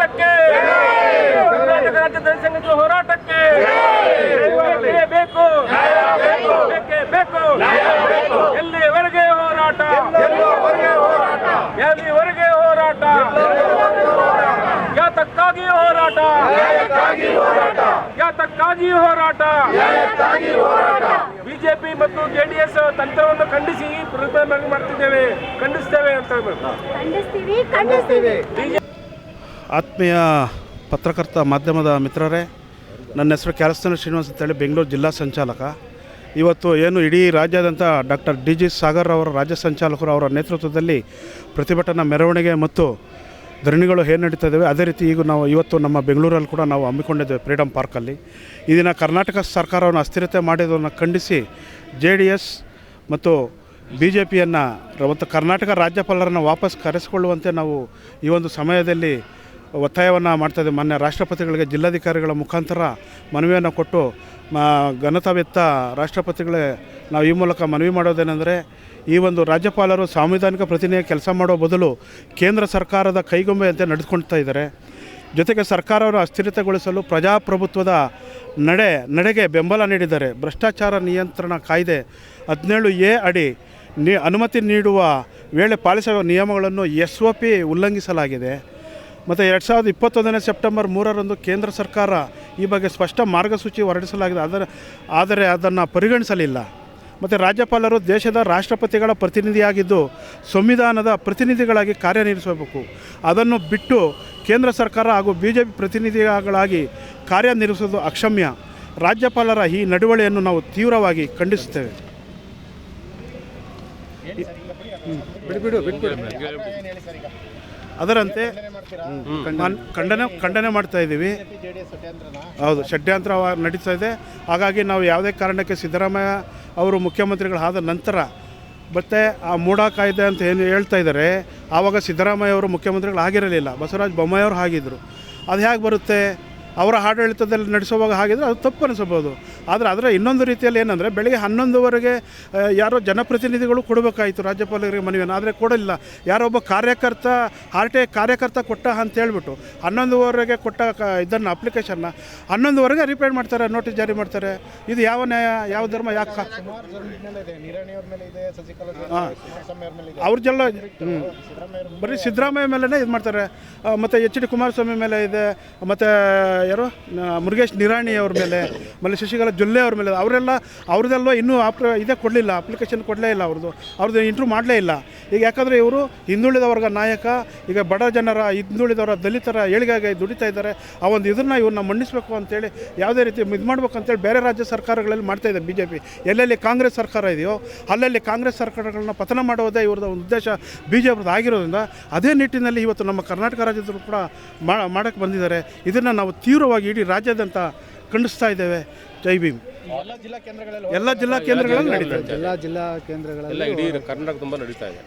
ಹೋರಾಟಕ್ಕೆ! ಕರ್ನಾಟಕ ರಾಜ್ಯ ಜನಸಂಘದ ಹೋರಾಟಕ್ಕೆ! ಬೇಕೇ! ಬೇಕು! ಎಲ್ಲಿವರೆಗೆ ಹೋರಾಟ? ಎಲ್ಲಿವರೆಗೆ ಹೋರಾಟ? ಯಾತಕ್ಕಾಗಿ ಹೋರಾಟ! ಯಾತಕ್ಕಾಗಿ ಹೋರಾಟ! ಬಿಜೆಪಿ ಮತ್ತು ಜೆಡಿಎಸ್ ತಂತ್ರವನ್ನು ಖಂಡಿಸಿ ಪ್ರತಿಭಟನೆ ಮಾಡ್ತಿದ್ದೇವೆ. ಖಂಡಿಸ್ತೇವೆ ಅಂತ ಹೇಳ್ಬೇಕು. ಆತ್ಮೀಯ ಪತ್ರಕರ್ತ ಮಾಧ್ಯಮದ ಮಿತ್ರರೇ, ನನ್ನ ಹೆಸರು ಕ್ಯಾಲಸ್ತನ ಶ್ರೀನಿವಾಸ್ ಅಂತೇಳಿ ಬೆಂಗಳೂರು ಜಿಲ್ಲಾ ಸಂಚಾಲಕ. ಇವತ್ತು ಏನು ಇಡೀ ರಾಜ್ಯಾದ್ಯಂತ ಡಾಕ್ಟರ್ ಡಿ ಜಿ ಸಾಗರ್ ಅವರ ರಾಜ್ಯ ಸಂಚಾಲಕರು ಅವರ ನೇತೃತ್ವದಲ್ಲಿ ಪ್ರತಿಭಟನಾ ಮೆರವಣಿಗೆ ಮತ್ತು ಧರಣಿಗಳು ಏನು ನಡೀತಾ ಇದ್ದಾವೆ ಅದೇ ರೀತಿ ಈಗ ನಾವು ಇವತ್ತು ನಮ್ಮ ಬೆಂಗಳೂರಲ್ಲಿ ಕೂಡ ನಾವು ಹಮ್ಮಿಕೊಂಡಿದ್ದೇವೆ ಫ್ರೀಡಮ್ ಪಾರ್ಕಲ್ಲಿ. ಇದನ್ನ ದಿನ ಕರ್ನಾಟಕ ಸರ್ಕಾರವನ್ನು ಅಸ್ಥಿರತೆ ಮಾಡಿದ್ದನ್ನು ಖಂಡಿಸಿ ಜೆ ಡಿ ಎಸ್ ಮತ್ತು ಬಿ ಜೆ ಪಿಯನ್ನು, ಮತ್ತು ಕರ್ನಾಟಕ ರಾಜ್ಯಪಾಲರನ್ನು ವಾಪಸ್ ಕರೆಸಿಕೊಳ್ಳುವಂತೆ ನಾವು ಈ ಒಂದು ಸಮಯದಲ್ಲಿ ಒತ್ತಾಯವನ್ನು ಮಾಡ್ತಾಯಿದ್ದೇವೆ ಮಾನ್ಯ ರಾಷ್ಟ್ರಪತಿಗಳಿಗೆ ಜಿಲ್ಲಾಧಿಕಾರಿಗಳ ಮುಖಾಂತರ ಮನವಿಯನ್ನು ಕೊಟ್ಟು ಘನತಾ ರಾಷ್ಟ್ರಪತಿಗಳೇ, ನಾವು ಈ ಮೂಲಕ ಮನವಿ ಮಾಡೋದೇನೆಂದರೆ, ಈ ಒಂದು ರಾಜ್ಯಪಾಲರು ಸಾಂವಿಧಾನಿಕ ಪ್ರತಿನಿಧಿ ಕೆಲಸ ಮಾಡೋ ಬದಲು ಕೇಂದ್ರ ಸರ್ಕಾರದ ಕೈಗೊಂಬೆಯಂತೆ ನಡೆದುಕೊಳ್ತಾ ಇದ್ದಾರೆ. ಜೊತೆಗೆ ಸರ್ಕಾರವನ್ನು ಅಸ್ಥಿರತೆಗೊಳಿಸಲು ಪ್ರಜಾಪ್ರಭುತ್ವದ ನಡೆ, ನಡೆಗೆ ಬೆಂಬಲ ನೀಡಿದ್ದಾರೆ. ಭ್ರಷ್ಟಾಚಾರ ನಿಯಂತ್ರಣ ಕಾಯ್ದೆ ಹದಿನೇಳು ಎ ಅಡಿ ನೀ, ಅನುಮತಿ ನೀಡುವ ವೇಳೆ ಪಾಲಿಸುವ ನಿಯಮಗಳನ್ನು ಎಸ್ ಒ ಪಿ ಉಲ್ಲಂಘಿಸಲಾಗಿದೆ. ಮತ್ತು ಎರಡು ಸಾವಿರದ ಇಪ್ಪತ್ತೊಂದನೇ ಸೆಪ್ಟೆಂಬರ್ ಮೂರರಂದು ಕೇಂದ್ರ ಸರ್ಕಾರ ಈ ಬಗ್ಗೆ ಸ್ಪಷ್ಟ ಮಾರ್ಗಸೂಚಿ ಹೊರಡಿಸಲಾಗಿದೆ. ಅದರ ಆದರೆ ಅದನ್ನು ಪರಿಗಣಿಸಲಿಲ್ಲ. ಮತ್ತು ರಾಜ್ಯಪಾಲರು ದೇಶದ ರಾಷ್ಟ್ರಪತಿಗಳ ಪ್ರತಿನಿಧಿಯಾಗಿದ್ದು ಸಂವಿಧಾನದ ಪ್ರತಿನಿಧಿಗಳಾಗಿ ಕಾರ್ಯನಿರ್ವಹಿಸಬೇಕು. ಅದನ್ನು ಬಿಟ್ಟು ಕೇಂದ್ರ ಸರ್ಕಾರ ಹಾಗೂ ಬಿ ಜೆ ಪಿ ಪ್ರತಿನಿಧಿಗಳಾಗಿ ಕಾರ್ಯನಿರ್ವಹಿಸುವುದು ಅಕ್ಷಮ್ಯ. ರಾಜ್ಯಪಾಲರ ಈ ನಡವಳಿಯನ್ನು ನಾವು ತೀವ್ರವಾಗಿ ಖಂಡಿಸುತ್ತೇವೆ. ಅದರಂತೆ ಮಾನ್- ಖಂಡನೆ. ಖಂಡನೆ ಮಾಡ್ತಾ ಇದ್ದೀವಿ ಹೌದು ಷಡ್ಯಂತ್ರ ನಡೀತಾ ಇದೆ. ಹಾಗಾಗಿ ನಾವು ಯಾವುದೇ ಕಾರಣಕ್ಕೆ ಸಿದ್ದರಾಮಯ್ಯ ಅವರು ಮುಖ್ಯಮಂತ್ರಿಗಳಾದ ನಂತರ ಮತ್ತೆ ಆ ಮೂಡ ಕಾಯ್ದೆ ಅಂತ ಏನು ಹೇಳ್ತಾ ಇದ್ದಾರೆ ಆವಾಗ ಸಿದ್ದರಾಮಯ್ಯ ಅವರು ಮುಖ್ಯಮಂತ್ರಿಗಳು ಆಗಿರಲಿಲ್ಲ ಬಸವರಾಜ ಬೊಮ್ಮಾಯಿ ಅವರು ಆಗಿದ್ದರು ಅದು ಹೇಗೆ ಬರುತ್ತೆ? ಅವರ ಆಡಳಿತದಲ್ಲಿ ನಡೆಸುವಾಗ ಹಾಗಿದ್ರೆ ಅದು ತಪ್ಪು ಅನಿಸಬಹುದು. ಆದರೆ ಅದರ ಇನ್ನೊಂದು ರೀತಿಯಲ್ಲಿ ಏನಂದರೆ ಬೆಳಗ್ಗೆ ಹನ್ನೊಂದುವರೆಗೆ ಯಾರೋ ಜನಪ್ರತಿನಿಧಿಗಳು ಕೊಡಬೇಕಾಯಿತು ರಾಜ್ಯಪಾಲರಿಗೆ ಮನವಿಯನ್ನು. ಆದರೆ ಕೊಡಲಿಲ್ಲ. ಯಾರೊಬ್ಬ ಕಾರ್ಯಕರ್ತ ಹಾರ್ಟೆ ಕಾರ್ಯಕರ್ತ ಕೊಟ್ಟ ಅಂತ ಹೇಳ್ಬಿಟ್ಟು ಹನ್ನೊಂದುವರೆಗೆ ಕೊಟ್ಟ ಕ, ಇದನ್ನು ಅಪ್ಲಿಕೇಶನ್ನ ಹನ್ನೊಂದುವರೆಗೆ ರಿಪೇರ್ ಮಾಡ್ತಾರೆ ನೋಟಿಸ್ ಜಾರಿ ಮಾಡ್ತಾರೆ. ಇದು ಯಾವ ನ್ಯಾಯ, ಯಾವ ಧರ್ಮ, ಯಾಕೆ ಹಾಂ? ಅವ್ರದ್ದೆಲ್ಲ ಬರೀ ಸಿದ್ದರಾಮಯ್ಯ ಮೇಲೇ ಇದು ಮಾಡ್ತಾರೆ. ಮತ್ತು ಎಚ್ ಡಿ ಕುಮಾರಸ್ವಾಮಿ ಮೇಲೆ ಇದೆ, ಮತ್ತು ಯಾರು? ಮುರುಗೇಶ್ ನಿರಾಣಿ ಅವ್ರ ಮೇಲೆ, ಮಲ್ಲಿ ಶಶಿಕಲಾ ಜೊಲ್ಲೆ ಅವ್ರ ಮೇಲೆ, ಅವರೆಲ್ಲ ಅವ್ರದ್ದೆಲ್ಲ ಇನ್ನೂ ಆಪ್ ಇದೇ ಕೊಡಲಿಲ್ಲ ಅಪ್ಲಿಕೇಶನ್ ಕೊಡಲೇ ಇಲ್ಲ ಅವ್ರದ್ದು. ಅವ್ರದ್ದು ಇಂಟ್ರೂ ಮಾಡಲೇ ಇಲ್ಲ. ಈಗ ಯಾಕಂದರೆ ಇವರು ಹಿಂದುಳಿದ ವರ್ಗ ನಾಯಕ, ಈಗ ಬಡ ಜನರ, ಹಿಂದುಳಿದವರ ದಲಿತರ ಏಳಿಗೆಗೆ ದುಡಿತಾ ಇದ್ದಾರೆ. ಆ ಒಂದು ಇದನ್ನು ಇವ್ರನ್ನ ಮನ್ನಿಸಬೇಕು ಅಂತೇಳಿ ಯಾವುದೇ ರೀತಿ ಇದು ಮಾಡಬೇಕು ಅಂತೇಳಿ ಬೇರೆ ರಾಜ್ಯ ಸರ್ಕಾರಗಳಲ್ಲಿ ಮಾಡ್ತಾ ಇದೆ ಬಿ ಜೆ ಪಿ ಎಲ್ಲೆಲ್ಲಿ ಕಾಂಗ್ರೆಸ್ ಸರ್ಕಾರ ಇದೆಯೋ, ಅಲ್ಲಲ್ಲಿ ಕಾಂಗ್ರೆಸ್ ಸರ್ಕಾರಗಳನ್ನ ಪತನ ಮಾಡುವುದೇ ಇವ್ರದ ಒಂದು ಉದ್ದೇಶ ಬಿ ಜೆ ಪಿದು ಆಗಿರೋದ್ರಿಂದ, ಅದೇ ನಿಟ್ಟಿನಲ್ಲಿ ಇವತ್ತು ನಮ್ಮ ಕರ್ನಾಟಕ ರಾಜ್ಯದವರು ಕೂಡ ಮಾಡೋಕ್ಕೆ ಬಂದಿದ್ದಾರೆ. ಇದನ್ನು ನಾವು ತೀವ್ರವಾಗಿ ಇಡೀ ರಾಜ್ಯಾದ್ಯಂತ ಖಂಡಿಸ್ತಾ ಇದ್ದೇವೆ. ಜೈ ಭೀಮ್. ಎಲ್ಲ ಜಿಲ್ಲಾ ಕೇಂದ್ರಗಳಲ್ಲಿ ನಡೀತಾ ಇದೆ. ಎಲ್ಲ ಜಿಲ್ಲಾ ಕೇಂದ್ರಗಳಲ್ಲಿ ಎಲ್ಲ ಇಡೀ ಕರ್ನಾಟಕ ತುಂಬ ನಡೀತಾ ಇದೆ.